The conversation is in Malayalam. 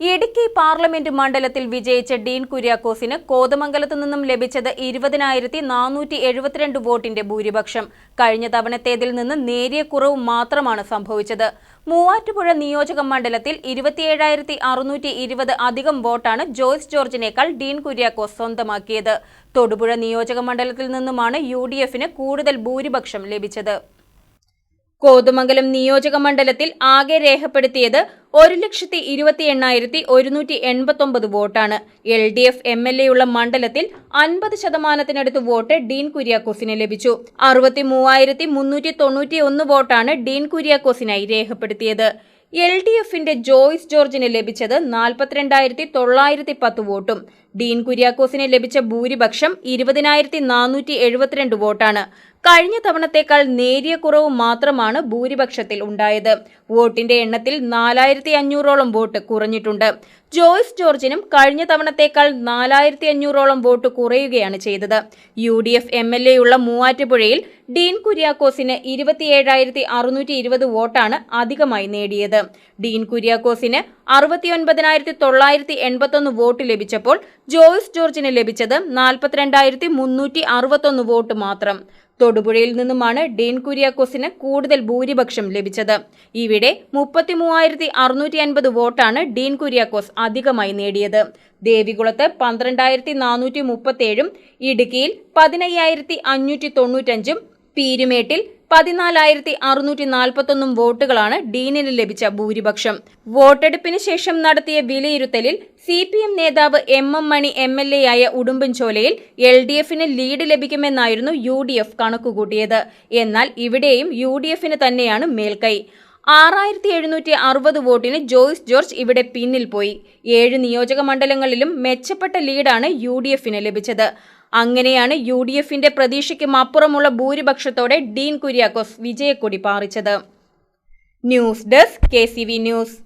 ഇടുക്കി പാർലമെന്റ് മണ്ഡലത്തിൽ വിജയിച്ച ഡീൻ കുര്യാക്കോസിന് കോതമംഗലത്തു നിന്നും ലഭിച്ചത് ഇരുപതിനായിരത്തി നാനൂറ്റി എഴുപത്തിരണ്ട് വോട്ടിന്റെ ഭൂരിപക്ഷം. കഴിഞ്ഞ തവണത്തേതിൽ നിന്ന് നേരിയ കുറവ് മാത്രമാണ് സംഭവിച്ചത്. മൂവാറ്റുപുഴ നിയോജക മണ്ഡലത്തിൽ ഇരുപത്തിയേഴായിരത്തി ഇരുപത് അധികം വോട്ടാണ് ജോയ്സ് ജോർജിനേക്കാൾ ഡീൻ കുര്യാക്കോസ് സ്വന്തമാക്കിയത്. തൊടുപുഴ നിയോജക മണ്ഡലത്തിൽ നിന്നുമാണ് യു കൂടുതൽ ഭൂരിപക്ഷം ലഭിച്ചത്. കോതമംഗലം നിയോജക മണ്ഡലത്തിൽ ആകെ രേഖപ്പെടുത്തിയത് ഒരു ലക്ഷത്തി ഇരുപത്തി എണ്ണായിരത്തി ഒരുന്നൂറ്റി എൺപത്തൊമ്പത് വോട്ടാണ്. L D F M L A ഉള്ള മണ്ഡലത്തിൽ അൻപത് ശതമാനത്തിനടുത്ത് വോട്ട് ഡീൻ കുര്യാക്കോസിന് ലഭിച്ചു. അറുപത്തി മൂവായിരത്തി മുന്നൂറ്റി തൊണ്ണൂറ്റി ഒന്ന് വോട്ടാണ് ഡീൻ കുര്യാക്കോസിനായി രേഖപ്പെടുത്തിയത്. എൽ ഡി എഫിന്റെ ജോയ്സ് ജോർജിന് ലഭിച്ചത് നാൽപ്പത്തിരണ്ടായിരത്തി തൊള്ളായിരത്തി പത്ത് വോട്ടും. ഡീൻ കുര്യാക്കോസിന് ലഭിച്ച ഭൂരിപക്ഷം ഇരുപതിനായിരത്തി നാനൂറ്റി എഴുപത്തിരണ്ട് വോട്ടാണ്. കഴിഞ്ഞ തവണത്തേക്കാൾ നേരിയ കുറവ് മാത്രമാണ് ഭൂരിപക്ഷത്തിൽ ഉണ്ടായത്. വോട്ടിന്റെ എണ്ണത്തിൽ നാലായിരത്തി അഞ്ഞൂറോളം വോട്ട് കുറഞ്ഞിട്ടുണ്ട്. ജോയ്സ് ജോർജിനും കഴിഞ്ഞ തവണത്തേക്കാൾ നാലായിരത്തി അഞ്ഞൂറോളം വോട്ട് കുറയുകയാണ് ചെയ്തത്. U D F M L എയുള്ള മൂവാറ്റുപുഴയിൽ ഡീൻ കുര്യാക്കോസിന് ഇരുപത്തിയേഴായിരത്തി അറുന്നൂറ്റി ഇരുപത് വോട്ടാണ് അധികമായി നേടിയത്. ഡീൻ കുര്യാക്കോസിന് അറുപത്തിയൊൻപതിനായിരത്തി തൊള്ളായിരത്തി എൺപത്തൊന്ന് വോട്ട് ലഭിച്ചപ്പോൾ ജോയ്സ് ജോർജിന് ലഭിച്ചത് നാൽപ്പത്തിരണ്ടായിരത്തി മുന്നൂറ്റി അറുപത്തൊന്ന് വോട്ട് മാത്രം. തൊടുപുഴയിൽ നിന്നുമാണ് ഡീൻ കുര്യാക്കോസിന് കൂടുതൽ ഭൂരിപക്ഷം ലഭിച്ചത്. ഇവിടെ മുപ്പത്തിമൂവായിരത്തി അറുന്നൂറ്റി അൻപത് വോട്ടാണ് ഡീൻ കുര്യാക്കോസ് അധികമായി നേടിയത്. ദേവികുളത്ത് പന്ത്രണ്ടായിരത്തി നാനൂറ്റി മുപ്പത്തേഴും ഇടുക്കിയിൽ പതിനയ്യായിരത്തി അഞ്ഞൂറ്റി തൊണ്ണൂറ്റഞ്ചും പീരുമേട്ടിൽ പതിനാലായിരത്തി അറുന്നൂറ്റി നാൽപ്പത്തൊന്നും വോട്ടുകളാണ് ഡീനിന് ലഭിച്ച ഭൂരിപക്ഷം. വോട്ടെടുപ്പിന് ശേഷം നടത്തിയ വിലയിരുത്തലിൽ സി പി എം നേതാവ് M M Mani M L A ആയ ഉടുമ്പൻചോലയിൽ എൽ ഡി എഫിന് ലീഡ് ലഭിക്കുമെന്നായിരുന്നു യു ഡി എഫ് കണക്കുകൂട്ടിയത്. എന്നാൽ ഇവിടെയും യു ഡി എഫിന് തന്നെയാണ് മേൽക്കൈ. ആറായിരത്തി എഴുന്നൂറ്റി അറുപത് വോട്ടിന് ജോയ്സ് ജോർജ് ഇവിടെ പിന്നിൽ പോയി. ഏഴ് നിയോജക മണ്ഡലങ്ങളിലും മെച്ചപ്പെട്ട ലീഡാണ് യു ഡി എഫിന് ലഭിച്ചത്. അങ്ങനെയാണ് യു ഡി എഫിന്റെ പ്രതീക്ഷയ്ക്കും അപ്പുറമുള്ള ഭൂരിപക്ഷത്തോടെ ഡീൻ കുര്യാക്കോസ് വിജയക്കൊടി പാറിച്ചത്. News desk K news.